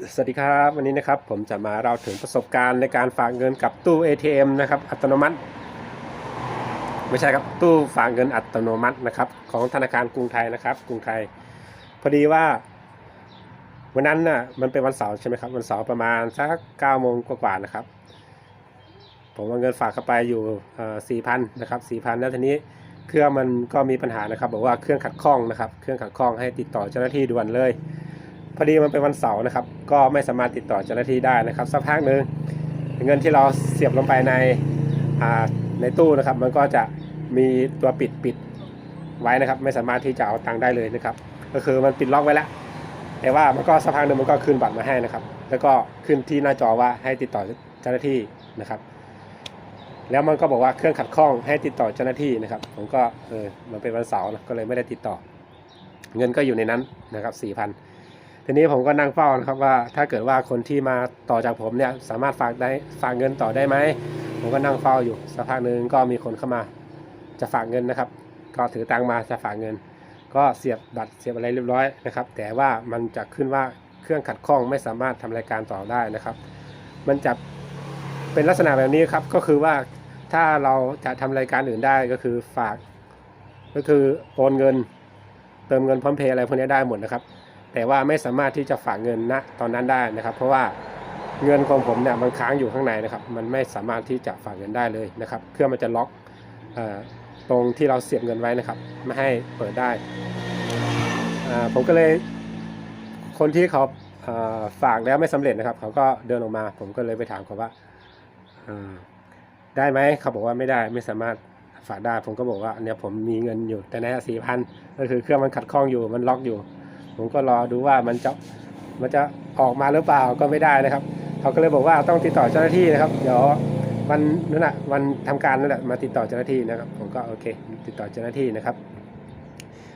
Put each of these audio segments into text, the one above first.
สวัสดีครับวันนี้นะครับผมจะมาเล่าถึงประสบการณ์ในการฝากเงินกับตู้ ATM นะครับอัตโนมัติ ไม่ใช่ครับตู้ฝากเงินอัตโนมัตินะครับของธนาคารกรุงไทยนะครับ กรุงไทย พอดีว่า วันนั้นน่ะมันเป็นวันเสาร์ใช่ไหมครับวันเสาร์ประมาณสักเก้าโมงกว่าๆนะครับ ผมเอาเงินฝากเข้าไปอยู่สี่พันนะครับสี่พันแล้วทีนี้เครื่องมันก็มีปัญหานะครับ บอกว่าเครื่องขัดข้องนะครับ เครื่องขัดข้องให้ติดต่อเจ้าหน้าที่ด่วนเลย อดีมันเป็นวันเสาร์นะครับ ก็ไม่สามารถติดต่อเจ้าหน้าที่ได้นะครับสักพักหนึ่งเงินที่เราเสียบลงไปในอ่าในตู้นะครับ มันก็จะมีตัวปิดปิดไว้นะครับ ไม่สามารถที่จะเอาตังค์ได้เลยนะครับ ก็คือมันปิดล็อกไว้แล้ว แต่ว่ามันก็สักพักหนึ่งมันก็คืนบัตรมาให้นะครับ แล้วก็ขึ้นที่หน้าจอว่าให้ติดต่อเจ้าหน้าที่นะครับ แล้วมันก็บอกว่าเครื่องขัดข้องให้ติดต่อเจ้าหน้าที่นะครับ ผมก็เออมันเป็นวันเสาร์นะก็เลยไม่ได้ติดต่อ เงินก็อยู่ในนั้นนะครับสี่พัน ทีนี้ผมก็นั่งเฝ้านะครับว่า ถ้าเกิดว่าคนที่มาต่อจากผมเนี่ยสามารถฝากได้ฝากเงินต่อได้ไหมผมก็นั่งเฝ้าอยู่สักพักหนึ่งก็มีคนเข้ามา จะฝากเงินนะครับ ก็ถือตังมาจะฝากเงิน ก็เสียบบัตรเสียบอะไรเรียบร้อยนะครับ แต่ว่ามันจะขึ้นว่าเครื่องขัดข้องไม่สามารถทำรายการต่อได้นะครับ มันจะเป็นลักษณะแบบนี้ครับก็คือว่าถ้าเราจะทำรายการอื่นได้ก็คือฝาก ก็คือโอนเงิน เติมเงินพร้อมเพย์อะไรพวกนี้ได้หมดนะครับ แต่ว่าไม่สามารถที่จะฝากเงินณตอนนั้นได้นะครับ เพราะว่าเงินของผมเนี่ยมันค้างอยู่ข้างในนะครับ มันไม่สามารถที่จะฝากเงินได้เลยนะครับ เครื่องมันจะล็อกอตรงที่เราเสียบเงินไว้นะครับ ไม่ให้เปิดได้ ผมก็เลยคนที่เขาฝากแล้วไม่สำเร็จนะครับ เขาก็เดินออกมา ผมก็เลยไปถามเขาว่าอ่าได้ไหมเขาบอกว่าไม่ได้ไม่สามารถฝากได้ ผมก็บอกว่าเนี่ยผมมีเงินอยู่แต่ในสี่พันก็คือเครื่องมันขัดข้องอยู่มันล็อกอยู่ ผมก็รอดูว่ามันจะมันจะออกมาหรือเปล่าก็ไม่ได้นะครับ เขาก็เลยบอกว่าต้องติดต่อเจ้าหน้าที่นะครับเดี๋ยววันนั่นแหละวันทำการนั่นแหละมาติดต่อเจ้าหน้าที่นะครับ ผมก็โอเค ติดต่อเจ้าหน้าที่นะครับ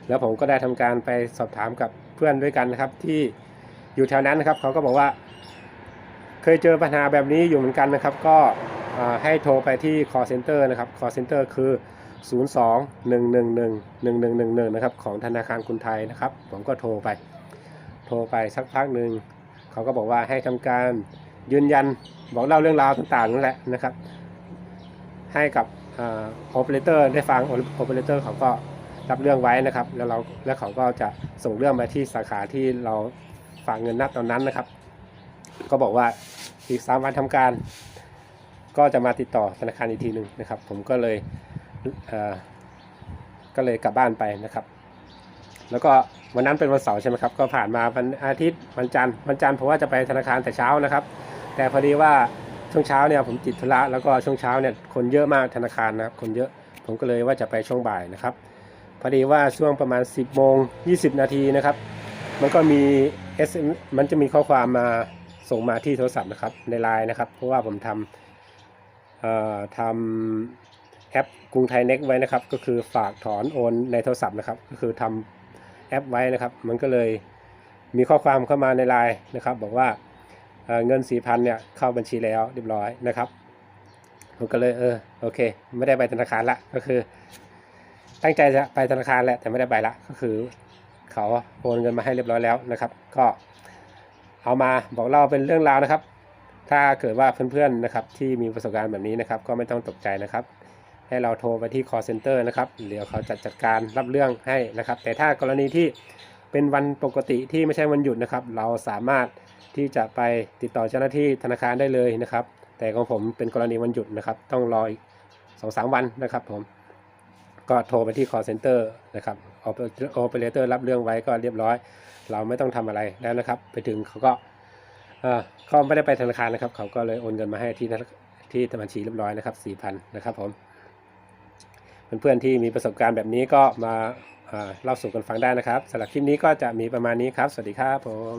แล้วผมก็ได้ทำการไปสอบถามกับเพื่อนด้วยกันนะครับ ที่อยู่แถวนั้นนะครับ เขาก็บอกว่า เคยเจอปัญหาแบบนี้อยู่เหมือนกันนะครับ ก็ให้โทรไปที่ call center นะครับ call center คือ 02 111 1111 นะครับของธนาคารกรุงไทยนะครับ ผมก็โทรไป โทรไปสักพักหนึ่งเขาก็บอกว่าให้ทำการยืนยันบอกเล่าเรื่องราวต่างๆนั่นแหละนะครับ ให้กับโอเปอเรเตอร์ได้ฟังโอเปอเรเตอร์เขาก็รับเรื่องไว้นะครับ แล้วเราแล้วเขาก็จะส่งเรื่องมาที่สาขาที่เราฝากเงินณตอนนั้นนะครับ ก็บอกว่าอีกสามวันทำการ ก็จะมาติดต่อธนาคารอีกทีหนึ่งนะครับ ผมก็เลย ก็เลยกลับบ้านไปนะครับ แล้วก็วันนั้นเป็นวันเสาร์ใช่ไหมครับ ก็ผ่านมาวันอาทิตย์วันจันทร์วันจันทร์ผมว่าจะไปธนาคารแต่เช้านะครับ แต่พอดีว่าช่วงเช้าเนี่ยผมติดธุระแล้วก็ช่วงเช้าเนี่ยคนเยอะมากธนาคารนะครับคนเยอะผมก็เลยว่าจะไปช่วงบ่ายนะครับ พอดีว่าช่วงประมาณ 10โมง20นาทีนะครับ มันก็มี SM มันจะมีข้อความมาส่งมาที่โทรศัพท์นะครับในไลน์นะครับ เพราะว่าผมทำเอ่อทำ แอปกรุงไทยเน็กไว้นะครับ ก็คือฝากถอนโอนในโทรศัพท์นะครับ ก็คือทำแอปไว้นะครับ มันก็เลยมีข้อความเข้ามาในไลน์นะครับ บอกว่าเอ่อเงินสี่พันเนี่ยเข้าบัญชีแล้วเรียบร้อยนะครับผมก็เลยเออโอเค ไม่ได้ไปธนาคารละก็คือ ตั้งใจจะไปธนาคารแหละแต่ไม่ได้ไปละก็คือ เขาโอนเงินมาให้เรียบร้อยแล้วนะครับ ก็เอามาบอกเล่าเป็นเรื่องราวนะครับ ถ้าเกิดว่าเพื่อนๆนะครับ ที่มีประสบการณ์แบบนี้นะครับ ก็ไม่ต้องตกใจนะครับ ให้เราโทรไปที่ call center นะครับเดี๋ยวเขาจะจัดการรับเรื่องให้นะครับ แต่ถ้ากรณีที่เป็นวันปกติที่ไม่ใช่วันหยุดนะครับ เราสามารถที่จะไปติดต่อเจ้าหน้าที่ธนาคารได้เลยนะครับ แต่ของผมเป็นกรณีวันหยุดนะครับ ต้องรออีกสองสามวันนะครับผมก็โทรไปที่ call center นะครับ operator รับเรื่องไว้ก็เรียบร้อย เราไม่ต้องทำอะไรแล้วนะครับ ไปถึงเขาก็เขาไม่ได้ไปธนาคารนะครับ เขาก็เลยโอนเงินมาให้ที่ที่บัญชีเรียบร้อยนะครับสี่พันนะครับผม เพื่อนๆที่มีประสบการณ์แบบนี้ก็มาเล่าสู่กันฟังได้นะครับสำหรับคลิปนี้ก็จะมีประมาณนี้ครับ สวัสดีครับผม